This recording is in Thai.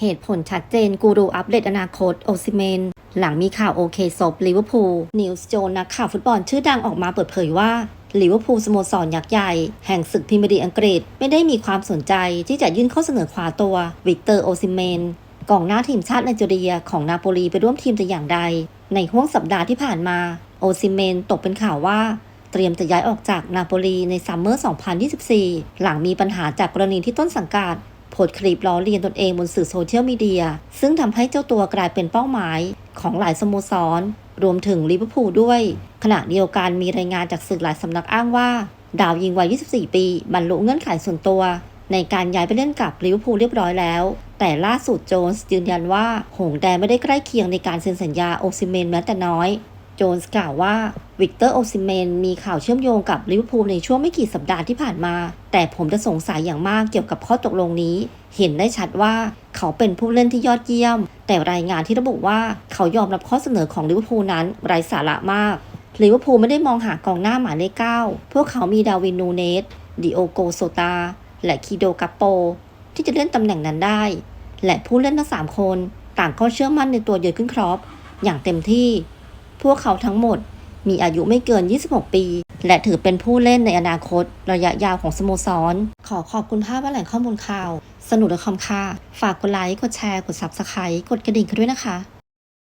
เหตุผลชัดเจนกูรูอัปเดตอนาคตโอซิเมน หลังมีข่าวโอเคซบลิเวอร์พูลนิวส์โจนนักข่าวฟุตบอลชื่อดังออกมาเปิดเผยว่าลิเวอร์พูลสโมสรยักษ์ใหญ่ แห่งศึกพรีเมียร์ลีกอังกฤษ ไม่ได้มีความสนใจที่จะยื่นข้อเสนอคว้าตัววิกเตอร์โอซิเมนกองหน้าทีมชาติไนจีเรียของนาโปลีไปร่วมทีมแต่อย่างใด ในห้วงสัปดาห์ที่ผ่านมาโอซิเมนตกเป็นข่าวว่าเตรียมจะย้ายออกจากนาโปลีในซัมเมอร์ 2024 หลังมีปัญหาจากกรณีที่ต้นสังกัด โพสคลิปล้อเลียนตนเองบนสื่อโซเชียลมีเดีย ซึ่งทำให้เจ้าตัวกลายเป็นเป้าหมายของหลายสโมสร รวมถึงลิเวอร์พูลด้วย ขณะเดียวกันมีรายงานจากสื่อหลายสำนักอ้างว่า ดาวยิงวัย 24 ปี บรรลุเงื่อนไขส่วนตัว ในการย้ายไปเล่นกับลิเวอร์พูลเรียบร้อยแล้ว แต่ล่าสุดโจนส์ยืนยันว่า หงแดงไม่ได้ใกล้เคียงในการเซ็นสัญญาโอซิเมนแม้แต่น้อย โจนส์กล่าวว่าวิกเตอร์โอซิเมนมีข่าวเชื่อมโยงกับลิเวอร์พูลในช่วงไม่กี่สัปดาห์ที่ผ่านมา แต่ผมจะสงสัยอย่างมากเกี่ยวกับข้อตกลงนี้ เห็นได้ชัดว่าเขาเป็นผู้เล่นที่ยอดเยี่ยม แต่รายงานที่ระบุว่าเขายอมรับข้อเสนอของลิเวอร์พูลนั้นไร้สาระมากลิเวอร์พูลไม่ได้มองหากองหน้าหมายเลขเก้าพวกเขามีดาวินนูเนสดิโอโกโซตา และคิโดกัปโป ที่จะเล่นตำแหน่งนั้นได้ และผู้เล่นทั้งสามคน ต่างก็เชื่อมั่นในตัวเยอร์เกนครอปอย่างเต็มที่ พวกเขาทั้งหมดมีอายุไม่เกิน 26 ปี และถือเป็นผู้เล่นในอนาคต ระยะยาวของสโมสร ขอขอบคุณภาพและแหล่งข้อมูลข่าว สนุกและคอมค่ะ ฝากกดไลค์ กดแชร์ กด Subscribe กดกระดิ่งกันด้วยนะคะ